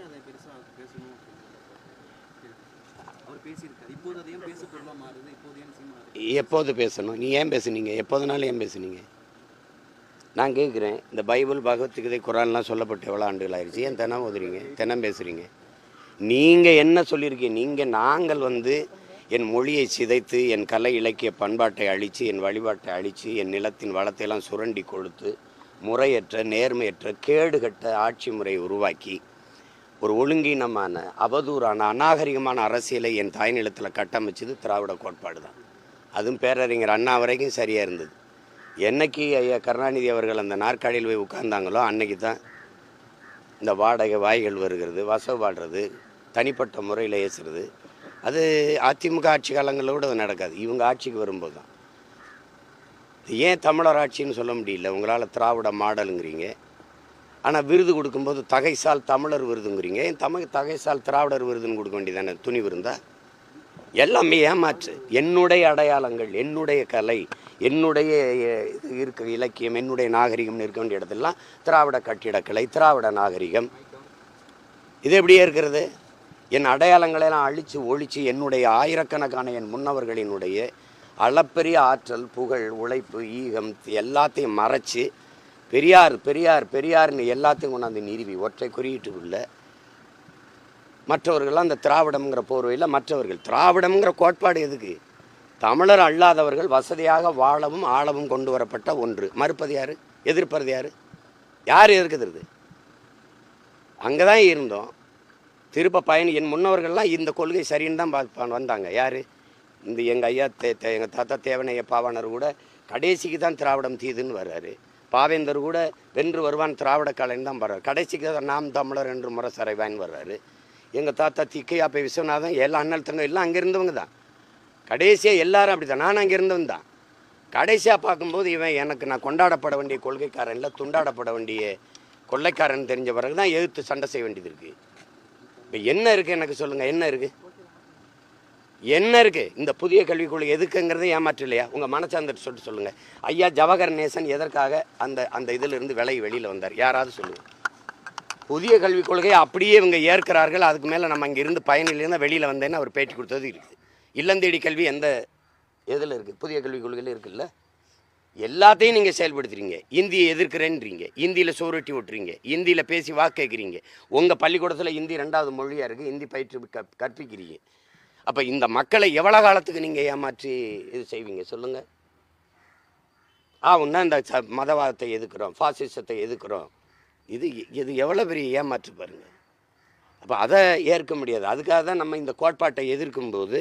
ஏன் அதை பெருசாக பேசணும் அவர் பேசியிருக்காரு. இப்போது அது ஏன் பேசு மாறுது இப்போது ஏன் சீமான் எப்போது பேசணும்? நீ ஏன் பேசுனீங்க? எப்போதுனாலும் ஏன் பேசுனீங்க? நான் கேட்குறேன் இந்த பைபிள் பகவத்கீதை குரான்லாம் சொல்லப்பட்டு எவ்வளோ ஆண்டுகள் ஆயிடுச்சு? ஏன் தினம் ஓதுறீங்க? தினம் பேசுகிறீங்க நீங்கள் என்ன சொல்லியிருக்கீங்க? நீங்கள் நாங்கள் வந்து என் மொழியை சிதைத்து என் கலை இலக்கிய பண்பாட்டை அழித்து என் வழிபாட்டை அழித்து என் நிலத்தின் வளத்தையெல்லாம் சுரண்டி கொடுத்து முறையற்ற நேர்மையற்ற கேடுகட்ட ஆட்சி முறையை உருவாக்கி ஒரு ஒழுங்கீனமான அவதூறான அநாகரிகமான அரசியலை என் தாய் நிலத்தில் கட்டமைச்சது திராவிட கோட்பாடு தான். அதுவும் பேரறிஞர் அண்ணா வரைக்கும் சரியாக இருந்தது. என்னைக்கு ஐயா கருணாநிதி அவர்கள் அந்த நாற்காலியில் போய் உட்கார்ந்தாங்களோ அன்னைக்கு தான் இந்த வாடகை வாய்கள் வருகிறது வசப்பாடுறது தனிப்பட்ட முறையில் ஏசுறது. அது அதிமுக ஆட்சி காலங்களில் கூட அது நடக்காது. இவங்க ஆட்சிக்கு வரும்போது தான். இது ஏன் தமிழர் ஆட்சின்னு சொல்ல முடியல? உங்களால் திராவிட மாடலுங்கிறீங்க. ஆனால் விருது கொடுக்கும்போது தகைசால் தமிழர் விருதுங்கிறீங்க. என் தமிழ் தகைசால் திராவிடர் விருதுன்னு கொடுக்க வேண்டியதானே? துணி விருந்தா? எல்லாமே ஏமாற்று. என்னுடைய அடையாளங்கள் என்னுடைய கலை என்னுடைய இது இருக்க இலக்கியம் என்னுடைய நாகரிகம்னு இருக்க வேண்டிய இடத்துலலாம் திராவிட கட்டிடக்கலை திராவிட நாகரிகம். இது எப்படியே இருக்கிறது? என் அடையாளங்களெல்லாம் அழித்து ஒழித்து என்னுடைய ஆயிரக்கணக்கான என் முன்னவர்களினுடைய அளப்பெரிய ஆற்றல் புகழ் உழைப்பு ஈகம் எல்லாத்தையும் மறைச்சு பெரியார் பெரியார் பெரியார்னு எல்லாத்தையும் கொண்டாந்து நிறுவி ஒற்றை குறியீட்டுக்குள்ள மற்றவர்கள்லாம் அந்த திராவிடம்ங்கிற போர்வையில் மற்றவர்கள். திராவிடம்ங்கிற கோட்பாடு எதுக்கு? தமிழர் அல்லாதவர்கள் வசதியாக வாழவும் ஆளவும் கொண்டு வரப்பட்ட ஒன்று. மறுப்பது யார்? எதிர்ப்பது யார்? யார் எதிர்க்கிறது? அங்கே தான் இருந்தோம். திருப்ப பயணி என் முன்னவர்கள்லாம் இந்த கொள்கை சரின்னு தான் வந்தாங்க. யார்? இந்த எங்கள் ஐயா தே தே- எங்கள் தாத்தா தேவனைய பாவாணர் கூட கடைசிக்கு தான் திராவிடம் தீதுன்னு வர்றாரு. பாவேந்தர் கூட வென்று வருவான் திராவிட கலைன்னு தான் வர்றாரு கடைசிக்கு தான் நாம் தமிழர் என்று முரசறைவான்னு வர்றாரு. எங்கள் தாத்தா திக்கையாப்பை விஸ்வநாதன் எல்லா அண்ணல் தங்க எல்லாம் அங்கே இருந்தவங்க தான். கடைசியாக எல்லாரும் அப்படி தான் நான் அங்கே இருந்தவன் தான். கடைசியாக பார்க்கும்போது இவன் எனக்கு நான் கொண்டாடப்பட வேண்டிய கொள்கைக்காரன் இல்லை துண்டாடப்பட வேண்டிய கொள்ளைக்காரன் தெரிஞ்ச பிறகு தான் எதிர்த்து சண்டை செய்ய வேண்டியது இருக்குது இப்போ என்ன இருக்குது எனக்கு சொல்லுங்கள் என்ன இருக்குது என்ன இருக்குது இந்த புதிய கல்விக் கொள்கை எதுக்குங்கிறத ஏமாற்று இல்லையா உங்கள் மனசாந்தர் சொல்லிட்டு சொல்லுங்கள் ஐயா ஜவஹர் நேசன் எதற்காக அந்த அந்த இதிலிருந்து விலகி வெளியில் வந்தார்? யாராவது சொல்லுங்கள் புதிய கல்விக் கொள்கையை அப்படியே இவங்க ஏற்கிறார்கள். அதுக்கு மேலே நம்ம இங்கே இருந்து பயனிலேருந்து வெளியில் வந்தேன்னு அவர் பேட்டி கொடுத்தது இருக்குது. இல்லந்தேடி கல்வி எந்த இதில் இருக்குது புதிய கல்விக் கொள்கையில் இருக்குல்ல? எல்லாத்தையும் நீங்கள் செயல்படுத்துறீங்க. இந்தியை எதிர்க்கிறேன்றீங்க. இந்தியில் சோறுட்டி விட்டுறீங்க. இந்தியில் பேசி வாக்கு கேட்குறீங்க. உங்கள் பள்ளிக்கூடத்தில் இந்தி ரெண்டாவது மொழியாக இருக்குது இந்தி பயிற்று க- கற்பிக்கிறீங்க. அப்போ இந்த மக்களை எவ்வளோ காலத்துக்கு நீங்கள் ஏமாற்றி இது செய்வீங்க? சொல்லுங்கள் ஆ ஒன்றா இந்த ச மதவாதத்தை எதுக்குறோம் ஃபாசிசத்தை எதுக்குறோம் இது இது எவ்வளோ பெரிய ஏமாற்று பாருங்கள் அப்போ அதை ஏற்க முடியாது. அதுக்காக தான் நம்ம இந்த கோட்பாட்டை எதிர்க்கும்போது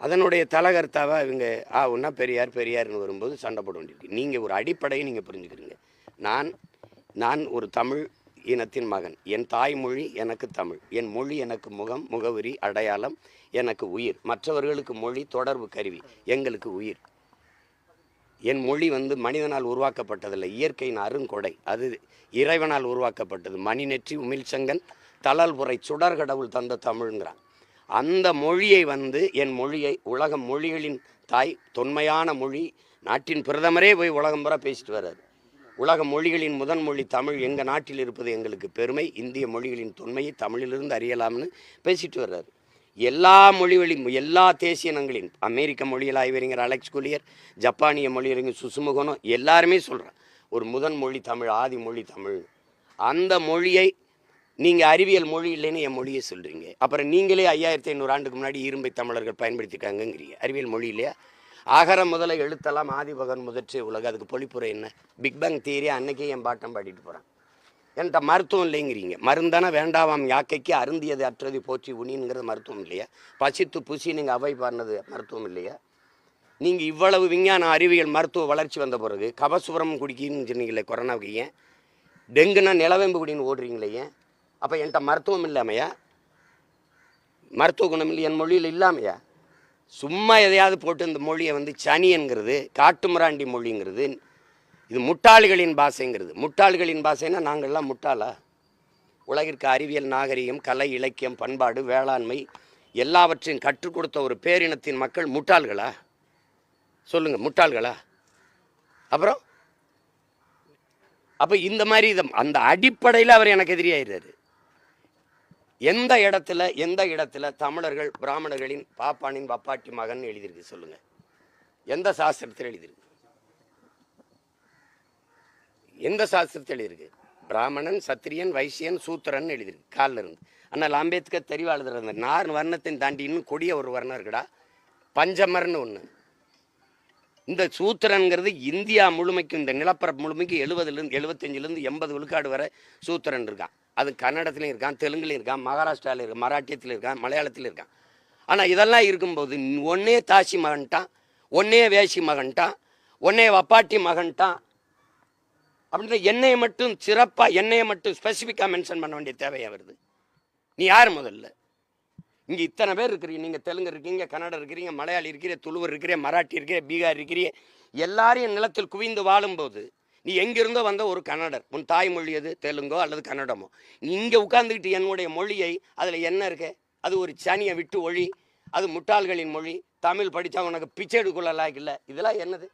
அதனுடைய தலகர்த்தாவாக இவங்க ஆ ஒன்றா பெரியார் பெரியார்னு வரும்போது சண்டை போட வேண்டியிருக்கு. நீங்கள் ஒரு அடிப்படையை நீங்கள் புரிஞ்சுக்கிறீங்க. நான் நான் ஒரு தமிழ் இனத்தின் மகன். என் தாய்மொழி எனக்கு தமிழ். என் மொழி எனக்கு முகம் முகவரி அடையாளம் எனக்கு உயிர். மற்றவர்களுக்கு மொழி தொடர்பு கருவி எங்களுக்கு உயிர். என் மொழி வந்து மனிதனால் உருவாக்கப்பட்டதில்லை. இயற்கையின் அருங்கொடை. அது இறைவனால் உருவாக்கப்பட்டது. மணிநெற்றி உமிழ்ச்சங்கன் தளல்புரை சுடர் கடவுள் தந்த தமிழ்ங்கிறான். அந்த மொழியை வந்து என் மொழியை உலக மொழிகளின் தாய் தொன்மையான மொழி நாட்டின் பிரதமரே போய் உலகம் பூரா பேசிட்டு வர்றாரு. உலக மொழிகளின் முதன் மொழி தமிழ் எங்கள் நாட்டில் இருப்பது எங்களுக்கு பெருமை. இந்திய மொழிகளின் தொன்மையை தமிழிலிருந்து அறியலாம்னு பேசிட்டு வர்றாரு. எல்லா மொழிகளின் எல்லா தேசியனங்களின் அமெரிக்க மொழியில் ஆய்வறிஞர் அலெக்ஸ் குலியர் ஜப்பானிய மொழியறிஞர் சுசுமுகனோ எல்லாருமே சொல்கிறேன் ஒரு முதன் மொழி தமிழ் ஆதி மொழி தமிழ். அந்த மொழியை நீங்கள் அறிவியல் மொழி இல்லைன்னு என் மொழியை சொல்கிறீங்க அப்புறம் நீங்களே ஐயாயிரத்தி ஐநூறு ஆண்டுக்கு முன்னாடி இரும்பை தமிழர்கள் பயன்படுத்திட்டாங்கங்கிறீங்க அறிவியல் மொழி இல்லையா? ஆகர முதல எழுத்தெல்லாம் ஆதிபகன் முதற்சி உலகம் அதுக்கு பொழிப்புரை என்ன? பிக் பேங் அன்னைக்கே என் பாட்டம் பாடிட்டு போகிறான் என்கிட்ட மருத்துவம் இல்லைங்கிறீங்க. மருந்தான வேண்டாவாம் யாக்கைக்கு அருந்தியது அற்றது போற்றி உனிங்கிறது மருத்துவம் இல்லையா? பசித்து புசி நீங்கள் அவை பாடினது மருத்துவம் இல்லையா? நீங்கள் இவ்வளவு விஞ்ஞான அறிவியல் மருத்துவ வளர்ச்சி வந்த பிறகு கபசுரம் குடிக்கின்னு சொன்னீங்களே கொரோனாவுக்கு ஏன்? டெங்குனா நிலவேம்பு குடின்னு ஓடுறீங்களே ஏன்? அப்போ என்கிட்ட மருத்துவம் இல்லாமையா? மருத்துவ குணம் இல்லை என் மொழியில் இல்லாமையா? சும்மா எதையாவது போட்டு இந்த மொழியை வந்து சனியன்கிறது காட்டுமிராண்டி மொழிங்கிறது இது முட்டாள்களின் பாஷைங்கிறது. முட்டாள்களின் பாஷைன்னா நாங்கள்லாம் முட்டாளா? உலகிற்கு அறிவியல் நாகரிகம் கலை இலக்கியம் பண்பாடு வேளாண்மை எல்லாவற்றையும் கற்றுக் கொடுத்த ஒரு பேரினத்தின் மக்கள் முட்டாள்களா? சொல்லுங்கள் முட்டாள்களா? அப்புறம்? அப்போ இந்த மாதிரி இதை அந்த அடிப்படையில் அவர் எனக்கு எதிரியாயிடுறாரு எந்த இடத்துல எந்த இடத்துல தமிழர்கள் பிராமணர்களின் பாப்பானின் வப்பாட்டி மகன் எழுதியிருக்கு சொல்லுங்க. எந்த சாஸ்திரத்தில் எழுதியிருக்கு? எந்த சாஸ்திரத்தில் எழுதியிருக்கு? பிராமணன் சத்திரியன் வைசியன் சூத்திரன் எழுதியிருக்கு காலில் இருந்து. ஆனால் அம்பேத்கர் தெரிவா அந்த நார் வர்ணத்தின் தாண்டி இன்னும் கொடிய ஒரு வர்ணம் இருக்குடா. பஞ்சமர்னு ஒன்று இந்த சூத்திரன்கிறது இந்தியா முழுமைக்கும் இந்த நிலப்பரப்பு முழுமைக்கும் எழுபதுலேருந்து எழுபத்தஞ்சிலேருந்து எண்பது விழுக்காடு வரை சூத்திரன் இருக்கான். அது கன்னடத்துலையும் இருக்கான் தெலுங்குலையும் இருக்கான் மகாராஷ்டிராவில் இருக்கான் மராட்டியத்தில் இருக்கான் மலையாளத்தில் இருக்கான். ஆனால் இதெல்லாம் இருக்கும்போது ஒன்னே தாசி மகன்ட்டான் ஒன்னே வேசி மகன்ட்டான் ஒன்னே வப்பாட்டி மகன்ட்டான் அப்படின்ற என்னையை மட்டும் சிறப்பாக என்னையை மட்டும் ஸ்பெசிஃபிக்காக மென்ஷன் பண்ண வேண்டிய தேவையாக வருது? நீ யார் முதல்ல? இங்கே இத்தனை பேர் இருக்கிறீங்க. நீங்கள் தெலுங்கு இருக்கீங்க கன்னடம் இருக்கிறீங்க மலையாளி இருக்கிறீங்க துளுவர் இருக்கிறீங்க மராட்டி இருக்கிறீங்க பீகார் இருக்கிறீங்க. எல்லாரையும் நிலத்தில் குவிந்து வாழும்போது நீ எங்கிருந்தோ வந்த ஒரு கன்னடர். உன் தாய்மொழி எது? தெலுங்கோ அல்லது கன்னடமோ? நீ இங்கே உட்கார்ந்துக்கிட்டு என்னுடைய மொழியை அதில் என்ன இருக்கு? அது ஒரு சனியை விட்டு ஒழி. அது முட்டாள்களின் மொழி. தமிழ் படித்தா உனக்கு பிச்சை எடுக்கொள்ள லாய்க்கு இல்லை. இதெல்லாம் என்னது?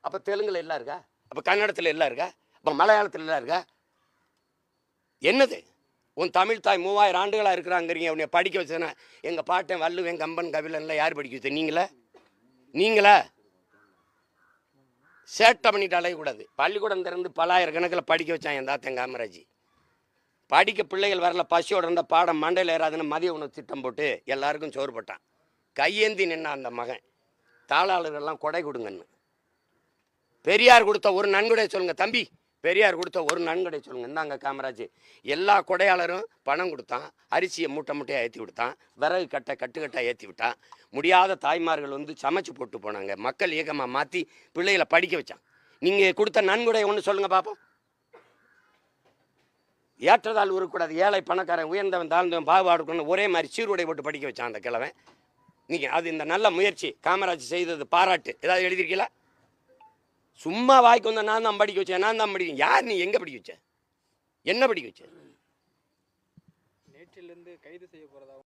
அப்போ தெலுங்கில் எல்லாம் இருக்கா? அப்போ கன்னடத்தில் எல்லாம் இருக்கா? அப்போ மலையாளத்தில் எல்லாம் இருக்கா? என்னது? உன் தமிழ் தாய் மூவாயிரம் ஆண்டுகளாக இருக்கிறாங்கிறீங்க. உன்னை படிக்க வச்சதுன்னா எங்கள் பாட்டன் வள்ளுவேன் கம்பன் கபிலன்லாம் யார் படிக்க வச்சது? நீங்களா? நீங்களா? சேட்டை பண்ணிட்டு அலையக்கூடாது. பள்ளிக்கூடம் திறந்து பலாயிரக்கணக்கில் படிக்க வச்சான் என் தாத்தன் காமராஜ். படிக்க பிள்ளைகள் வரல பசியோட இருந்த பாடம் மண்டையில் ஏறாதுன்னு மதிய உணவு திட்டம் போட்டு எல்லாருக்கும் சோறு போட்டான். கையேந்தி நின்னா அந்த மகன். தாளாளர்கள்லாம் கொடை கொடுங்கன்னு. பெரியார் கொடுத்த ஒரு நன்கொடை சொல்லுங்கள் தம்பி. பெரியார் கொடுத்த ஒரு நன்கொடை சொல்லுங்க. இந்தாங்க காமராஜ். எல்லா கொடையாளரும் பணம் கொடுத்தான். அரிசியை மூட்டை மூட்டையாக ஏற்றி விட்டான். விறகு கட்டை கட்டுக்கட்டாக ஏற்றி விட்டான். முடியாத தாய்மார்கள் வந்து சமைச்சு போட்டு போனாங்க. மக்கள் இயக்கமாக மாற்றி பிள்ளைகளை படிக்க வச்சான் நீங்கள் கொடுத்த நன்கொடை ஒன்று சொல்லுங்கள் பார்ப்போம் ஏற்றதால் உருக்கூடாது. ஏழை பணக்காரன் உயர்ந்தவன் தாழ்ந்தவன் பாகுபாடு இருக்கணும் ஒரே மாதிரி சீருடை போட்டு படிக்க வச்சான் அந்த கிழவன். நீங்கள் அது இந்த நல்ல முயற்சி. காமராஜ் செய்தது பாராட்டு. ஏதாவது எழுதியிருக்கீங்களா? சும்மா வாய்க்கு வந்த நான் தான் படிக்க வச்சேன் நான் தான் படிக்க யார் நீ எங்கே படிக்க வச்ச? என்ன படிக்க வச்ச? நேற்றிலிருந்து கைது செய்ய போகிறதா